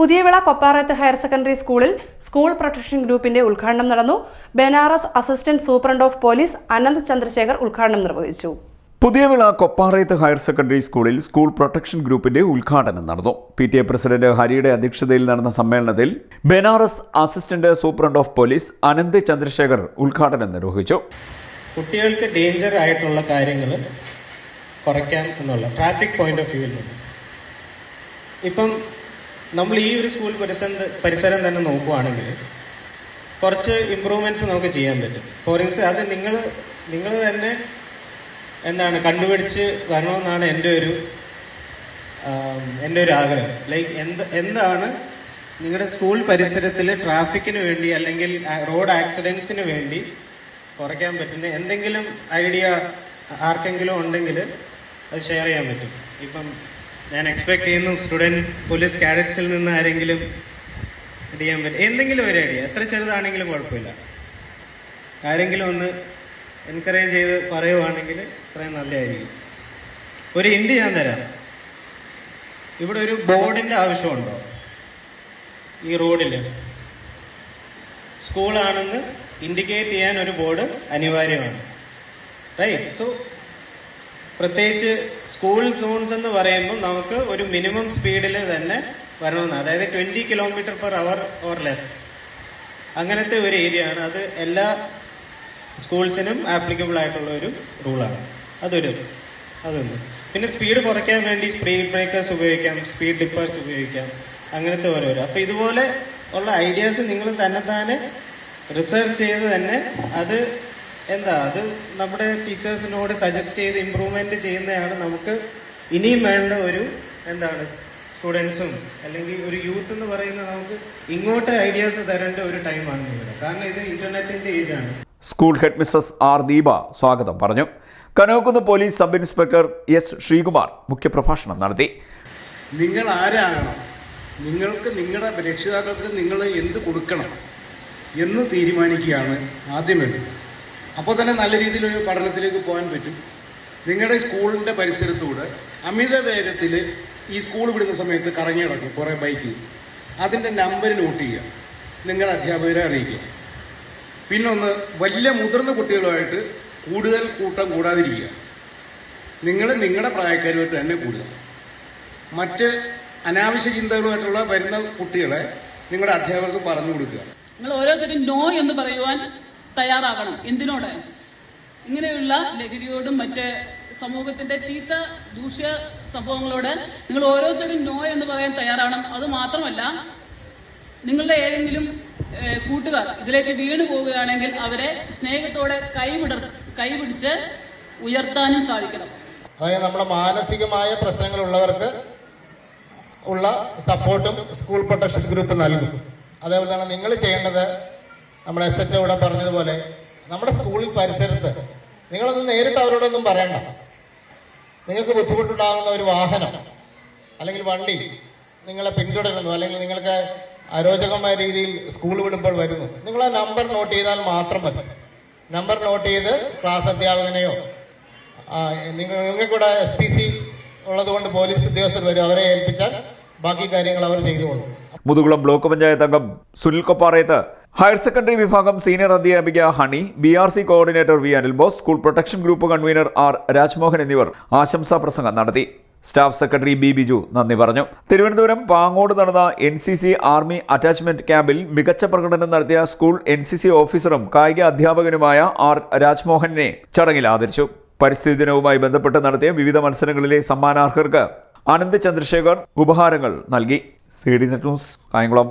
Puthiyavila Kopparath higher secondary സ്കൂളിൽ school protection ഗ്രൂപ്പിന്റെ ഉദ്ഘാടനം നടന്നു. Banaras assistant superintendent of police Ananth Chandrasekhar ഉദ്ഘാടനം നിർവഹിച്ചു. പുതിയവിള കൊപ്പാറയത്ത് ഹയർ സെക്കൻഡറി സ്കൂളിൽ സ്കൂൾ പ്രൊട്ടക്ഷൻ ഗ്രൂപ്പിന്റെ ഉദ്ഘാടനം നടന്നു. പി ടി എ പ്രസിഡന്റ് ഹരിയുടെ അധ്യക്ഷതയിൽ നടന്ന സമ്മേളനത്തിൽ Banaras assistant superintendent of police Anant Chandrashekhar ഉദ്ഘാടനം നിർവഹിച്ചു. കുട്ടികൾക്ക് ഡേഞ്ചർ ആയിട്ടുള്ള കാര്യങ്ങൾ കുറയ്ക്കാം എന്നുള്ള ട്രാഫിക് പോയിന്റ് ഓഫ് വ്യൂവിൽ നിന്ന് ഇപ്പം നമ്മൾ ഈ ഒരു സ്കൂൾ പരിസരം പരിസരം തന്നെ നോക്കുവാണെങ്കിൽ കുറച്ച് ഇമ്പ്രൂവ്മെന്റ്സ് നമുക്ക് ചെയ്യാൻ പറ്റും. ഫോറിൻസ് അത് നിങ്ങൾ നിങ്ങൾ തന്നെ എന്താണ് കണ്ടുപിടിച്ച് വരണമെന്നാണ് എന്റെ ഒരു എന്റെ ഒരു ആഗ്രഹം. ലൈക്ക് എന്ത് എന്താണ് നിങ്ങളുടെ സ്കൂൾ പരിസരത്തിൽ ട്രാഫിക്കിന് വേണ്ടി അല്ലെങ്കിൽ റോഡ് ആക്സിഡൻസിന് വേണ്ടി കുറയ്ക്കാൻ പറ്റുന്ന എന്തെങ്കിലും ഐഡിയ ആർക്കെങ്കിലും ഉണ്ടെങ്കിൽ അത് ഷെയർ ചെയ്യാൻ പറ്റും. ഇപ്പം ഞാൻ എക്സ്പെക്ട് ചെയ്യുന്നു സ്റ്റുഡന്റ് പോലീസ് കാഡറ്റ്സിൽ നിന്ന് ആരെങ്കിലും ഇത് ചെയ്യാൻ പറ്റും. എന്തെങ്കിലും ഒരു ഐഡിയ എത്ര ചെറുതാണെങ്കിലും കുഴപ്പമില്ല. ആരെങ്കിലും ഒന്ന് എൻകറേജ് ചെയ്ത് പറയുവാണെങ്കിൽ അത്രയും നല്ലതായിരിക്കും. ഒരു ഇന്ത്യ ഞാൻ തരാം. ഇവിടെ ഒരു ബോർഡിന്റെ ആവശ്യമുണ്ടോ? ഈ റോഡിൽ സ്കൂളാണെന്ന് ഇൻഡിക്കേറ്റ് ചെയ്യാൻ ഒരു ബോർഡ് അനിവാര്യമാണ്. റൈറ്റ് സോ പ്രത്യേകിച്ച് സ്കൂൾ സോൺസ് എന്ന് പറയുമ്പോൾ നമുക്ക് ഒരു മിനിമം സ്പീഡിൽ തന്നെ വരണമെന്ന് അതായത് twenty kilometre per hour or less അങ്ങനത്തെ ഒരു ഏരിയ ആണ്. അത് എല്ലാ സ്കൂൾസിനും ആപ്ലിക്കബിൾ ആയിട്ടുള്ള ഒരു റൂളാണ് അതൊരു അതൊന്ന്. പിന്നെ സ്പീഡ് കുറയ്ക്കാൻ വേണ്ടി സ്പീഡ് ബ്രേക്കേഴ്സ് ഉപയോഗിക്കാം സ്പീഡ് ഡിപ്പേഴ്സ് ഉപയോഗിക്കാം അങ്ങനത്തെ ഓരോരോ. അപ്പൊ ഇതുപോലെ ഉള്ള ഐഡിയാസ് നിങ്ങൾ തന്നെ തന്നെ റിസർച്ച് ചെയ്ത് തന്നെ അത് എന്താ അത് നമ്മുടെ ടീച്ചേഴ്സിനോട് സജസ്റ്റ് ചെയ്ത് ഇമ്പ്രൂവ്മെന്റ് ചെയ്യുന്നതാണ് നമുക്ക് ഇനിയും വേണ്ട ഒരു എന്താണ് സ്റ്റുഡൻസും അല്ലെങ്കിൽ ഒരു യൂത്ത് എന്ന് പറയുന്നത് നമുക്ക് ഇങ്ങോട്ട് ഐഡിയാസ് തരേണ്ട ഒരു ടൈമാണ് ഇവിടെ. കാരണം ഇത് ഇന്റർനെറ്റിന്റെ ഏജ് ആണ്. School head Mrs R Deepa സ്വാഗതം പറഞ്ഞു. Kanakkunnu police sub inspector S Sreekumar മുഖ്യപ്രഭാഷണം നടത്തി. നിങ്ങൾ ആരാകണം? നിങ്ങൾക്ക് നിങ്ങളുടെ രക്ഷിതാക്കൾക്ക് നിങ്ങൾ എന്ത് കൊടുക്കണം എന്ന് തീരുമാനിക്കുകയാണ് ആദ്യമേ വേണ്ടത്. അപ്പോൾ തന്നെ നല്ല രീതിയിൽ ഒരു പഠനത്തിലേക്ക് പോകാൻ പറ്റും. നിങ്ങളുടെ സ്കൂളിന്റെ പരിസരത്തൂടെ അമിത വേഗത്തിൽ ഈ സ്കൂൾ വിടുന്ന സമയത്ത് കറങ്ങി കിടക്കും കുറേ ബൈക്കിൽ അതിന്റെ നമ്പർ നോട്ട് ചെയ്യുക നിങ്ങളുടെ അധ്യാപകരെ അറിയിക്കുക പിന്നൊന്ന് വലിയ മുതിർന്ന കുട്ടികളുമായിട്ട് കൂടുതൽ കൂട്ടം കൂടാതിരിക്കുക. നിങ്ങൾ നിങ്ങളുടെ പ്രായക്കാരുമായിട്ട് തന്നെ കൂടുക. മറ്റ് അനാവശ്യ ചിന്തകളുമായിട്ടുള്ള വരുന്ന കുട്ടികളെ നിങ്ങളുടെ അധ്യാപകർക്ക് പറഞ്ഞു കൊടുക്കുക. നിങ്ങൾ ഓരോരുത്തരും നോ എന്ന് പറയുവാൻ തയ്യാറാകണം. എന്തിനോട്? ഇങ്ങനെയുള്ള ലഹരിയോടും മറ്റ് സമൂഹത്തിന്റെ ചീത്ത ദൂഷ്യ സംഭവങ്ങളോട് നിങ്ങൾ ഓരോരുത്തരും നോ എന്ന് പറയാൻ തയ്യാറാകണം അത് മാത്രമല്ല നിങ്ങളുടെ ഏതെങ്കിലും കൂട്ടുകാർ ഇതിലേക്ക് വീണു പോവുകയാണെങ്കിൽ അവരെ സ്നേഹത്തോടെ കൈവിട കൈപിടിച്ച് ഉയർത്താനും സാധിക്കണം. അതായത് നമ്മുടെ മാനസികമായ പ്രശ്നങ്ങൾ ഉള്ളവർക്ക് ഉള്ള സപ്പോർട്ടും സ്കൂൾ പ്രൊട്ടക്ഷൻ ഗ്രൂപ്പ് നൽകും. അതേപോലെ തന്നെ നിങ്ങൾ ചെയ്യേണ്ടത് നമ്മുടെ എസ് എച്ച് ഇവിടെ പറഞ്ഞതുപോലെ നമ്മുടെ സ്കൂളിൽ പരിസരത്ത് നിങ്ങളത് നേരിട്ട് അവരോടൊന്നും പറയണ്ട. നിങ്ങൾക്ക് ബുദ്ധിമുട്ടുണ്ടാകുന്ന ഒരു വാഹനം അല്ലെങ്കിൽ വണ്ടി നിങ്ങളെ പിന്തുടരുന്നു അല്ലെങ്കിൽ നിങ്ങൾക്ക് അരോചകമായ രീതിയിൽ സ്കൂൾ വിടുമ്പോൾ വരുന്നു. നിങ്ങൾ ആ നമ്പർ നോട്ട് ചെയ്താൽ മാത്രം മതി. നമ്പർ നോട്ട് ചെയ്ത് ക്ലാസ് അധ്യാപകനെയോ നിങ്ങൾ നിങ്ങൾക്കൂടെ എസ് പി സി ഉള്ളതുകൊണ്ട് പോലീസ് ഉദ്യോഗസ്ഥർ വരും അവരെ ഏൽപ്പിച്ചാൽ ബാക്കി കാര്യങ്ങൾ അവർ ചെയ്തുകൊള്ളും. മുതുകുളം ബ്ലോക്ക് പഞ്ചായത്ത് അംഗം സുനിൽ കൊപ്പാറയത്ത് ഹയർ സെക്കൻഡറി വിഭാഗം സീനിയർ അധ്യാപിക Honey B R C coordinator V Anil Bose school protection group convener R Rajmohan എന്നിവർ ആശംസാ പ്രസംഗം നടത്തി. സ്റ്റാഫ് സെക്രട്ടറി ബി ബിജു നന്ദി പറഞ്ഞു. തിരുവനന്തപുരം പാങ്ങോട് നടന്ന N C C army attachment ക്യാമ്പിൽ മികച്ച പ്രകടനം നടത്തിയ സ്കൂൾ എൻ സി സി ഓഫീസറും കായിക അധ്യാപകനുമായ ആർ രാജ്മോഹനെ ചടങ്ങിൽ ആദരിച്ചു. പരിസ്ഥിതി ദിനവുമായി ബന്ധപ്പെട്ട് നടത്തിയ വിവിധ മത്സരങ്ങളിലെ സമ്മാനാർഹർക്ക് ആനന്ദ് ചന്ദ്രശേഖർ ഉപഹാരങ്ങൾ നൽകി. C D net news Kayamkulam.